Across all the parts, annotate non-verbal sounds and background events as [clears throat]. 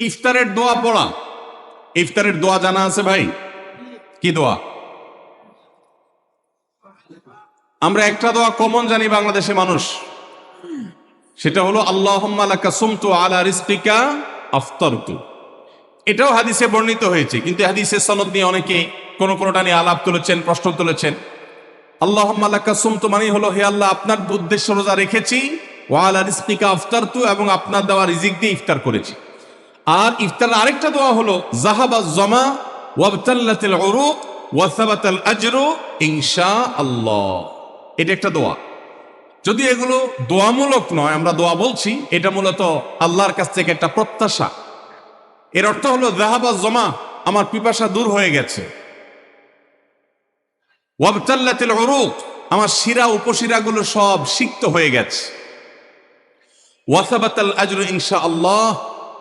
ইফতারের দোয়া পড়া। ইফতারের দোয়া জানা আছে ভাই? কি দোয়া? আমরা একটা দোয়া কমন জানি বাংলাদেশে মানুষ। সেটা হলো আল্লাহ আলা এটাও হাদিসে বর্ণিত হয়েছে, কিন্তু হাদিসের সনদ নিয়ে অনেকে কোন কোনটা নিয়ে আলাপ তুলেছেন, প্রশ্ন তুলেছেন। আল্লাহ সুমতু মানে হলো, হে আল্লাহ, আপনার উদ্দেশ্য রোজা রেখেছি ওয়ালা রিস্তিকা আফতারতু এবং আপনার দেওয়া রিজিক দিয়ে ইফতার করেছি। আর ইফতার আরেকটা দোয়া হলো জাহাবা জমা ওয়াবতাল্লাতিল উরুক ওয়াসাবাতাল আজরু ইনশা আল্লাহ এটা একটা দোয়া। যদি এগুলো দোয়ামূলক নয়, আমরা দোয়া বলছি, এটা মূলত আল্লাহর কাছ থেকে একটা প্রত্যাশা। এর অর্থ হলো জাহাবা জমা, আমার পিপাসা দূর হয়ে গেছে। ওয়াবতাল্লাতিল উরুক, আমার শিরা উপশিরাগুলো সব সিক্ত হয়ে গেছে। ওয়াসাবাতাল আজরু ইনশা আল্লাহ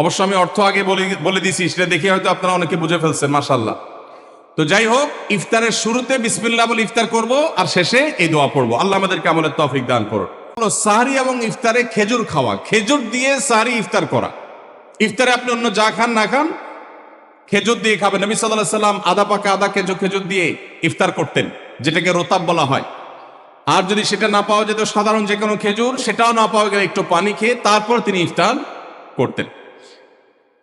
অবশ্য আমি অর্থ আগে বলে দিছি সেটা দেখে হয়তো আপনারা অনেকে বুঝে ফেলছেন মাসাল্লাহ তো যাই হোক, ইফতারের শুরুতে বিসমিল্লাহ বলে ইফতার করব, আর শেষে এই দোয়া পড়ব। আল্লাহ আমাদেরকে আমলের তফিক দান করুন। সাহারি এবং ইফতারে খেজুর খাওয়া। খেজুর দিয়ে সাহারি ইফতার করা। ইফতারে আপনি অন্য যা খান, না খান, খেজুর দিয়ে খাবেন। নবী সাল্লাহ সাল্লাম আদা পাকা আদা খেজুর খেজুর দিয়ে ইফতার করতেন, যেটাকে রোতাব বলা হয়। আর যদি সেটা না পাওয়া যেত, সাধারণ যে কোনো খেজুর, সেটাও না পাওয়া গেলে একটু পানি খেয়ে তারপর তিনি ইফতার করতেন।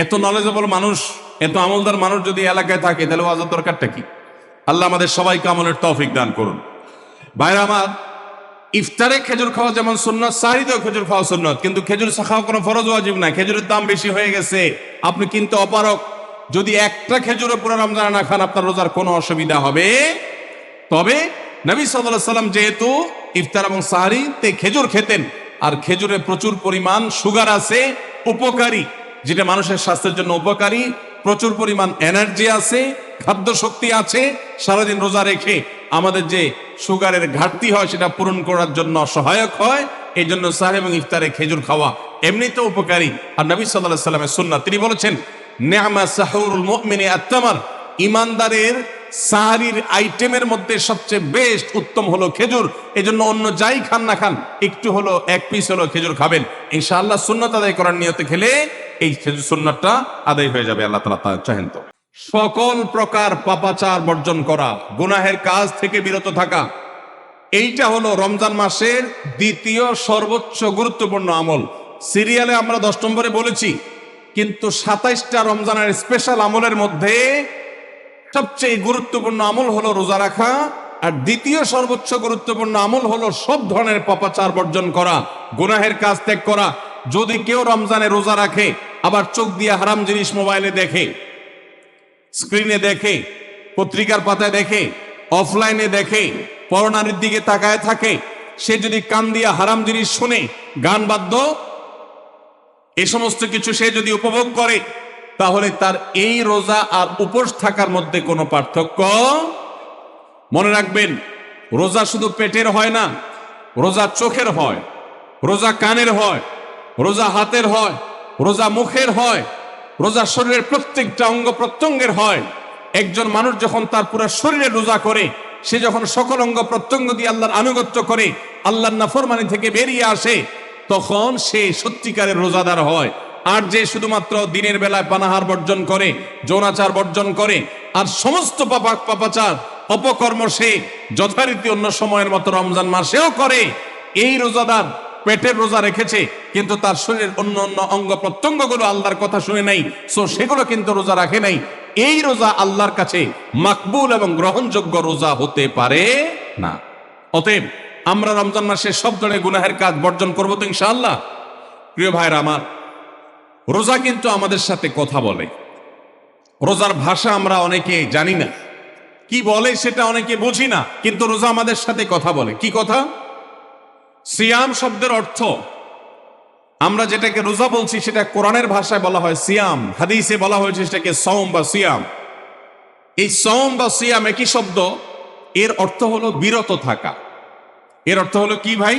এত নলেজেবল মানুষ, এত আমলদার মানুষ যদি এলাকায় থাকে, তাহলে ওয়াজের দরকারটা কি? আল্লাহ আমাদের সবাইকে আমলের তৌফিক দান করুন। ভাইরা আমার, ইফতারে খেজুর খাওয়া যেমন সুন্নত সাহিতেও খেজুর খাওয়া সুন্নত, কিন্তু খেজুর খাওয়া কোনো ফরজ ওয়াজিব না খেজুরের দাম বেশি হয়ে গেছে। আপনি কিন্তু অপারক যদি একটা খেজুরে পুরো রমজান না খান, আপনার রোজার কোনো অসুবিধা হবে। তবে নবী সাল্লাহ সাল্লাম যেহেতু ইফতার এবং সাহারিতে খেজুর খেতেন, আর খেজুরে প্রচুর পরিমাণ সুগার আছে, উপকারী। যেটা মানুষের স্বাস্থ্যের জন্য উপকারী, প্রচুর পরিমাণ এনার্জি আছে খাদ্য শক্তি আছে, সারাদিন রোজা রেখে আমাদের যে সুগারের ঘাটতি হয় সেটা পূরণ করার জন্য সহায়ক হয়, এই জন্য সাহেব এবং ইফতারে খেজুর খাওয়া এমনিতেও উপকারী। আর নবী সাল্লাহ সাল্লামের সুন্নাত তিনি বলেছেন নেহামা সাহুরুল মুমিনে আত্মামার ইমানদারের সাহারির আইটেমের মধ্যে সবচেয়ে বেস্ট উত্তম হলো খেজুর। এই জন্য অন্য যাই খান না খান, একটু হলো, এক পিস হলো খেজুর খাবেন। ইনশাআল্লাহ সুন্নত আদায় করার নিয়তে খেলে এই সুন্নতটা আদায় হয়ে যাবে, আল্লাহ তালা চাহেন তো। সকল প্রকার পাপাচার বর্জন করা, গুনাহের কাজ থেকে বিরত থাকা, এইটা হলো রমজান মাসের দ্বিতীয় সর্বোচ্চ গুরুত্বপূর্ণ আমল। সিরিয়ালে আমরা দশ নম্বরে বলেছি, কিন্তু সাতাইশটা রমজানের স্পেশাল আমলের মধ্যে সবচেয়ে গুরুত্বপূর্ণ আমল হলো রোজা রাখা, আর দ্বিতীয় সর্বোচ্চ গুরুত্বপূর্ণ আমল হলো সব ধরনের পাপাচার বর্জন করা, গুনাহের কাজ ত্যাগ করা। যদি কেউ রমজানে রোজা রাখে, আবার চোখ দিয়ে হারাম জিনিস মোবাইলে দেখে, স্ক্রিনে দেখে, পত্রিকার পাতায় দেখে, অফলাইনে দেখে পরনারীর দিকে তাকায় থাকে, সে যদি কান দিয়ে হারাম জিনিস শুনে, গান বাদ্য, এ সমস্ত কিছু সে যদি উপভোগ করে, তাহলে তার এই রোজা আর উপোস থাকার মধ্যে কোনো পার্থক্য মনে রাখবেন, রোজা শুধু পেটের হয় না, রোজা চোখের হয়, রোজা কানের হয় রোজা হাতের হয়, রোজা মুখের হয়, রোজা শরীরের প্রত্যেকটা অঙ্গ প্রত্যঙ্গের হয়। একজন মানুষ যখন তার পুরো শরীরে রোজা করে, সে যখন সকল অঙ্গ প্রত্যঙ্গ দিয়ে আল্লাহর আনুগত্য করে, আল্লাহর নাফরমানি থেকে বেরিয়ে আসে, তখন সে সত্যিকারের রোজাদার হয়। আর যে শুধুমাত্র দিনের বেলায় পানাহার বর্জন করে, যৌনাচার বর্জন করে, আর সমস্ত পাপা, পাপাচার, অপকর্ম সে যথারীতি অন্য সময়ের মতো রমজান মাসেও করে, এই রোজাদার পেটের রোজা রেখেছে কিন্তু তার শরীরের অন্য অন্য অঙ্গ প্রত্যঙ্গগুলো আল্লাহর কথা শুনে নাই। সো সেগুলো কিন্তু রোজা রাখে নাই। এই রোজা আল্লাহর কাছে মাকবুল এবং গ্রহণযোগ্য রোজা হতে পারে না। অতএব, আমরা রমজান মাসে সব ধরনের গুনাহের কাজ বর্জন করব তো ইনশাআল্লাহ। প্রিয় ভাইরা আমার, রোজা কিন্তু আমাদের সাথে কথা বলে। রোজার ভাষা আমরা অনেকে জানি না। কি বলে সেটা অনেকে বুঝি না, কিন্তু রোজা আমাদের সাথে কথা বলে। কি কথা? সিয়াম শব্দের অর্থ আমরা যেটাকে রোজা বলছি, সেটা কোরআনের ভাষায় বলা হয় সিয়াম। হাদিসে বলা হয়েছে সেটাকে সওম বা সিয়াম। এই সওম বা সিয়াম একই শব্দ, এর অর্থ হলো বিরত থাকা। এর অর্থ হলো কি ভাই?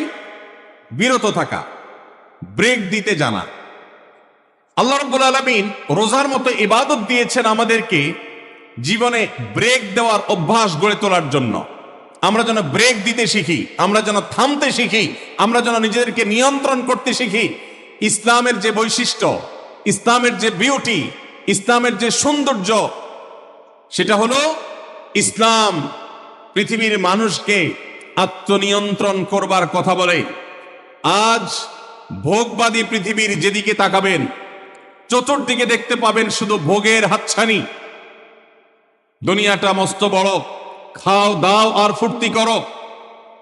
বিরত থাকা ব্রেক দিতে জানা। আল্লাহ রব্বুল আলমিন রোজার মতো ইবাদত দিয়েছেন আমাদেরকে জীবনে ব্রেক দেওয়ার অভ্যাস গড়ে তোলার জন্য। আমরা যেন ব্রেক দিতে শিখি, আমরা যেন থামতে শিখি, আমরা যেন নিজেদেরকে নিয়ন্ত্রণ করতে শিখি ইসলামের যে বৈশিষ্ট্য, ইসলামের যে বিউটি ইসলামের যে সৌন্দর্য, সেটা হলো ইসলাম পৃথিবীর মানুষকে আত্মনিয়ন্ত্রণ করবার কথা বলে। আজ ভোগবাদী পৃথিবীর যেদিকে তাকাবেন, চতুর্দিকে দেখতে পাবেন শুধু ভোগের হাতছানি। দুনিয়াটা মস্ত বড়, খাও, দাও আর ফুর্তি করো।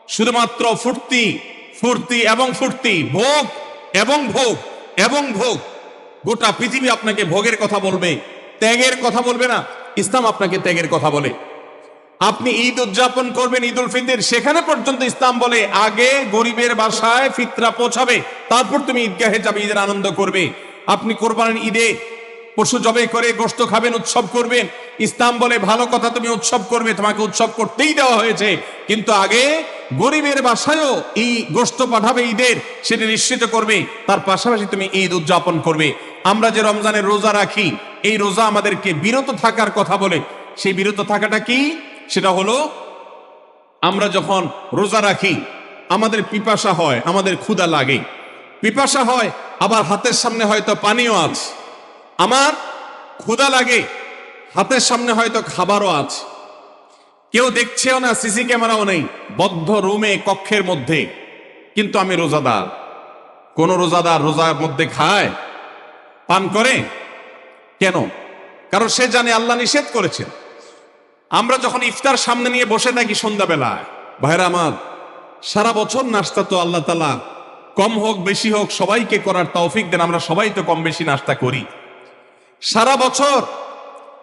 শুধুমাত্র ফুর্তি ফুর্তি এবং ফুর্তি, ভোগ এবং ভোগ এবং ভোগ। গোটা পৃথিবী আপনাকে ভোগের কথা বলবে, ত্যাগের কথা বলবে না, ইসলাম আপনাকে ত্যাগের কথা বলে। আপনি ঈদ উদযাপন করবেন ঈদ উল ফিতর সেখানে পর্যন্ত ইসলাম বলে আগে গরিবের বাসায় ফিতরা পৌঁছাবে, তারপর তুমি ঈদগাহে যাবে, ঈদের আনন্দ করবে। আপনি কোরবানির ঈদে পশু জবে করে গোস্ত খাবেন, উৎসব করবেন। ইসলাম বলে ভালো কথা তুমি উৎসব করবে, তোমাকে উৎসব করতেই দেওয়া হয়েছে। কিন্তু আগে গরিবের বাসায়ও এই গোস্ত পাঠাবে ঈদের, সেটা নিশ্চিত করবে। তার পাশাপাশি তুমি ঈদ উদযাপন করবে। আমরা যে রমজানের রোজা রাখি, এই রোজা আমাদেরকে বিরত থাকার কথা বলে। সেই বিরত থাকাটা কি? সেটা হলো, আমরা যখন রোজা রাখি, আমাদের পিপাসা হয়, আমাদের ক্ষুধা লাগে। পিপাসা হয়, আবার হাতের সামনে হয়তো পানিও আছে। আমার ক্ষুধা লাগে, হাতের সামনে হয়তো খাবারও আছে। কেউ দেখছেও না, সিসি ক্যামেরাও নেই, বদ্ধ রুমে, কক্ষের মধ্যে। কিন্তু আমি রোজাদার। কোন রোজাদার রোজার মধ্যে খায়? পান করে? কেন? কারণ সে জানে আল্লাহ নিষেধ করেছেন। আমরা যখন ইফতার সামনে নিয়ে বসে থাকি সন্ধ্যাবেলায় ভাইরা আমার, সারা বছর নাস্তা তো আল্লাহ তালা কম হোক, বেশি হোক, সবাইকে করার তৌফিক দেন, আমরা সবাই তো কম বেশি নাস্তা করি। সারা বছর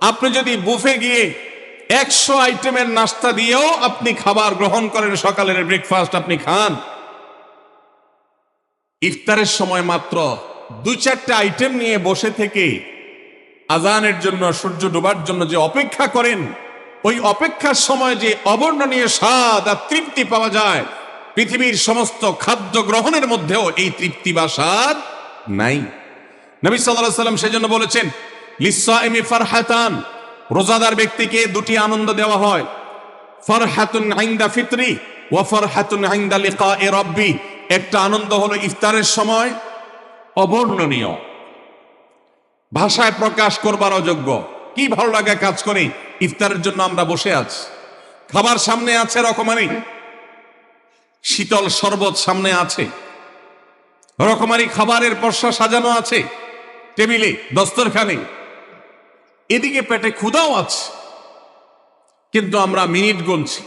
আপনি যদি বুফে গিয়ে একশো আইটেমের নাস্তা দিয়েও আপনি খাবার গ্রহণ করেন, সকালের ব্রেকফাস্ট আপনি খান। ইফতারের সময় মাত্র দু চারটে আইটেম নিয়ে বসে থেকে আজানের জন্য, সূর্য ডোবার জন্য যে অপেক্ষা করেন, ওই অপেক্ষার সময় যে অবর্ণনীয় স্বাদ আর তৃপ্তি পাওয়া যায়, পৃথিবীর সমস্ত খাদ্য গ্রহণের মধ্যেও এই তৃপ্তি বা স্বাদ নাই। নবী সাল্লাম সেজন্য বলেছেন লিসাইমি ফারহাতান। রোজাদার ব্যক্তিকে দুটি আনন্দ দেওয়া হয়। ফারহাতুন আইন্দা ফিতরি ওয়া ফারহাতুন আইন্দা লিকায়ে রাব্বি। একটা আনন্দ হলো ইফতারের সময় অবর্ণনীয়। ভাষায় প্রকাশ করবার অযোগ্য। কি ভালো লাগা কাজ করে? ইফতারের জন্য আমরা বসে আছি। খাবার সামনে আছে রকমারি। শীতল শরবত সামনে আছে। রকমারি খাবারের পর্ষা সাজানো আছে। টেবিলে, দস্তরখানে। এদিকে পেটে ক্ষুদাও আছে। কিন্তু আমরা মিনিট গুনছি।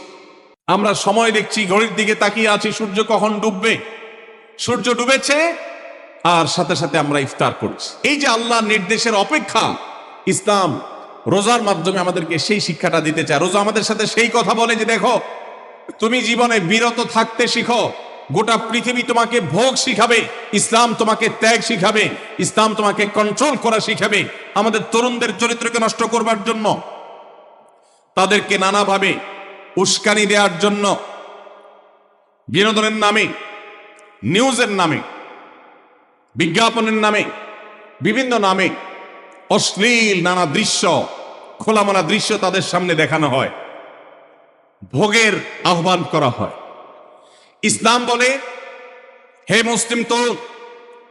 আমরা সময় দেখছি, ঘড়ির দিকে তাকিয়ে আছি, সূর্য কখন ডুববে? সূর্য ডুবেছে, আর সাথে সাথে আমরা ইফতার করছি। এই যে আল্লাহ নির্দেশের অপেক্ষা, ইসলাম রোজার মাধ্যমে আমাদেরকে সেই শিক্ষাটা দিতে চায়। রোজা আমাদের সাথে সেই কথা বলে যে, দেখো, তুমি জীবনে বিরত থাকতে শিখো গোটা পৃথিবী তোমাকে ভোগ শিখাবে, ইসলাম তোমাকে ত্যাগ শিখাবে, ইসলাম তোমাকে কন্ট্রোল করা শিখাবে। আমাদের তরুণদের চরিত্রকে নষ্ট করবার জন্য, তাদেরকে নানাভাবে উস্কানি দেওয়ার জন্য, বিনোদনের নামে, নিউজের নামে, বিজ্ঞাপনের নামে, বিভিন্ন নামে অশ্লীল নানা দৃশ্য, খোলামালা দৃশ্য তাদের সামনে দেখানো হয়। ভোগের আহ্বান করা হয়। ইসলাম বলে, হে মুসলিম তো,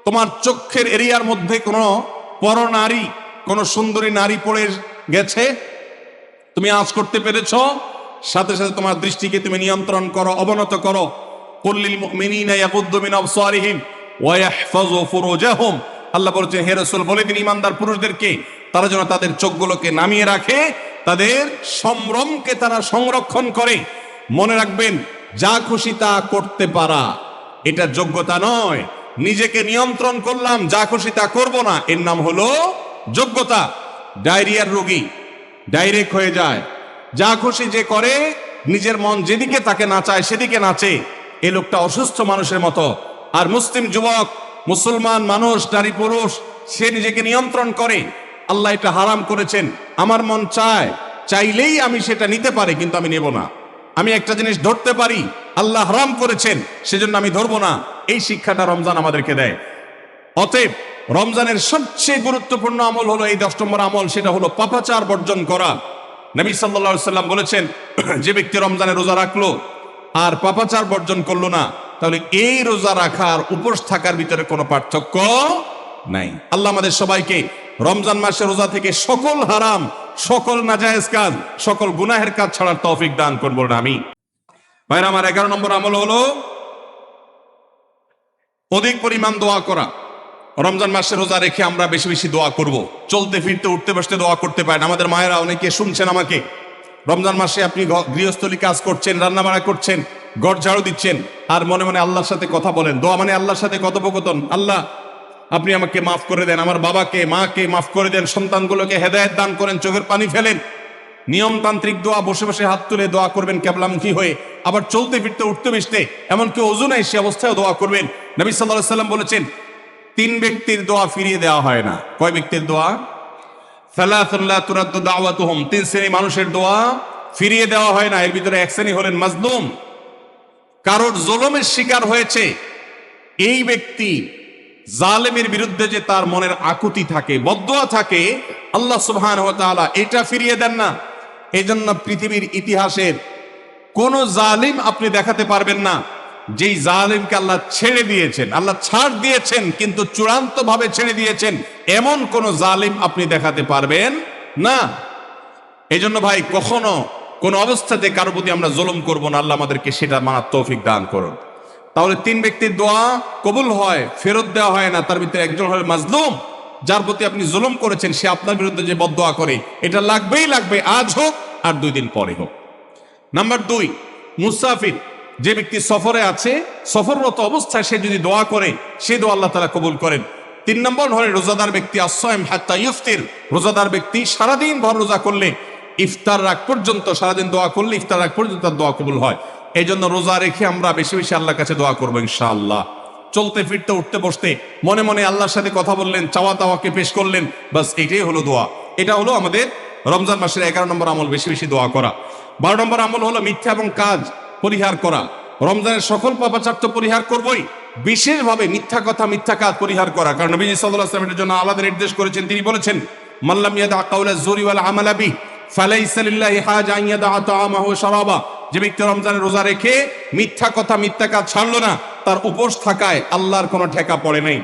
তোমার চক্ষের এরিয়ার মধ্যে কোনো পর নারী, কোন সুন্দরী নারী পড়ে গেছে? তুমি আজ করতে পেরেছ। সাথে সাথে তোমার দৃষ্টিকে তুমি নিয়ন্ত্রণ করো, অবনত করো। কুল্লিল আল্লাহ বলে ইমানদার পুরুষদেরকে, তারা যেন তাদের চোখগুলোকে নামিয়ে রাখে, তাদের সম্ভ্রমকে তারা সংরক্ষণ করে। মনে রাখবেন যা খুশি তা করতে পারা। এটা যোগ্যতা নয়। নিজেকে নিয়ন্ত্রণ করলাম, যা খুশি তা করব না। এর নাম হলো যোগ্যতা। ডায়রিয়ার রোগী ডাইরেক্ট হয়ে যায়। যা খুশি যে করে, নিজের মন যেদিকে তাকে নাচায় সেদিকে নাচে এ লোকটা অসুস্থ মানুষের মতো। আর মুসলিম যুবক, মুসলমান মানুষ, নারী পুরুষ, সে নিজেকে নিয়ন্ত্রণ করে। আল্লাহ এটা হারাম করেছেন। আমার মন চায়, চাইলেই আমি সেটা নিতে পারি, কিন্তু আমি নেব না। আমি একটা জিনিস ধরতে পারি, আল্লাহ হারাম করেছেন, সেজন্য আমি ধরবো না। এই শিক্ষাটা রমজান আমাদেরকে দেয়। অতএব, রমজানের সবচেয়ে গুরুত্বপূর্ণ আমল হলো এই দশ নম্বর আমল, সেটা হলো পাপাচার বর্জন করা। নবী সাল্লা সাল্লাম বলেছেন, [clears throat] যে ব্যক্তি রমজানে রোজা রাখল আর পাপাচার বর্জন করল না, তাহলে এই রোজা রাখার উপোস থাকার ভিতরে কোনো পার্থক্য নাই। আল্লাহ আমাদের সবাইকে রমজান মাসে রোজা থেকে সকল হারাম সকল নাজায়েজ কাজ, সকল গুনাহের কাজ ছাড়ার তৌফিক দান করব না আমি ভাইরা, আমার এগারো নম্বর আমল হলো অধিক পরিমাণ দোয়া করা। রমজান মাসে রোজা রেখে আমরা বেশি বেশি দোয়া করব। চলতে, ফিরতে, উঠতে, বসতে দোয়া করতে পারেন। আমাদের মায়েরা অনেকে শুনছেন আমাকে। রমজান মাসে আপনি গৃহস্থলী কাজ করছেন রান্না বাড়া করছেন, ঘর ঝাড়ু দিচ্ছেন, আর মনে মনে আল্লাহর সাথে কথা বলেন। দোয়া মানে আল্লাহর সাথে কথোপকথন। আল্লাহ আপনি আমাকে মাফ করে দেন, আমার বাবাকে, মাকে মাফ করে দেন, সন্তানগুলোকে হেদায়েত দান করেন, চোখের পানি ফেলেন। নিয়মতান্ত্রিক দোয়া, বসে বসে হাত তুলে দোয়া করবেন কেবলামুখী হয়ে। আবার চলতে ফিরতে, উঠতে বসতে এমনকি ওজু নাই, সে অবস্থায় দোয়া করবেন। নবী সাল্লাহ সাল্লাম বলেছেন, তিন ব্যক্তির দোয়া ফিরিয়ে দেওয়া হয় না। কয় ব্যক্তির দোয়া? তিন মানুষের দোয়া ফিরিয়ে দেওয়া হয় না। এর ভিতরে এক শ্রেণি হলেন কারোর জলমের শিকার হয়েছে। এই ব্যক্তি জালেমের বিরুদ্ধে যে তার মনের আকুতি থাকে, বদোয়া থাকে, আল্লাহ সুবহান এটা ফিরিয়ে দেন না। এই জন্য পৃথিবীর ইতিহাসের কোন জালিম আপনি দেখাতে পারবেন না, যেই জালিমকে আল্লাহ ছেড়ে দিয়েছেন, আল্লাহ ছাড় দিয়েছেন, কিন্তু চূড়ান্ত ভাবে ছেড়ে দিয়েছেন, এমন কোন জালিম আপনি দেখাতে পারবেন না। এই জন্য ভাই, কখনো কোন অবস্থাতে কারও প্রতি আমরা জুলুম করব না, আল্লাহ আমাদেরকে সেটা মানার তৌফিক দান করুন। তাহলে তিন ব্যক্তির দোয়া কবুল হয়, ফেরত দেওয়া হয় না। তার ভিতরে একজন হল মাজলুম, যার প্রতি আপনি জুলুম করেছেন, সে আপনার বিরুদ্ধে যে বদোয়া করে, এটা লাগবেই লাগবে আজ হোক আর দুই দিন পরে হোক। নাম্বার দুই, মুসাফির, যে ব্যক্তি সফরে আছে, সফররত অবস্থায় সে যদি দোয়া করে, সে দোয়া আল্লাহ তালা কবুল করেন। তিন নম্বর হলে রোজাদার ব্যক্তি আসয়েম হাত্তা ইফতির রোজাদার ব্যক্তি সারাদিন ভর রোজা করলে ইফতার রাগ পর্যন্ত, সারাদিন দোয়া করলে ইফতার রাগ পর্যন্ত তার দোয়া কবুল হয়। এই জন্য রোজা রেখে আমরা বেশি বেশি আল্লাহর কাছে দোয়া করব ইনশাআল্লাহ। চলতে ফিরতে উঠতে বসতে মনে মনে আল্লাহর সাথে কথা বললেন, চাওয়া তাওয়াকে পেশ করলেন বাস এটাই হলো দোয়া। এটা হলো আমাদের রমজান মাসের এগারো নম্বর আমল, বেশি বেশি দোয়া করা। বারো নম্বর আমল হলো মিথ্যা এবং কাজ পরিহার করা। রমজানের সকল পাপাচার তো পরিহার করবই, বিশেষভাবে মিথ্যা কথা, মিথ্যা কাজ পরিহার করা। কারণ নবী সাল্লাল্লাহু আলাইহি ওয়াসাল্লামের জন্য আলাদা নির্দেশ করেছেন। তিনি বলেছেন মাল্লাম ইয়াদা কাউলা জুরি যে ব্যক্তি রমজানের রোজা রেখে মিথ্যা কথা, মিথ্যা কাজ ছাড়লো না, তার উপোস থাকায় আল্লাহর কোনো ঠেকা পড়ে নাই।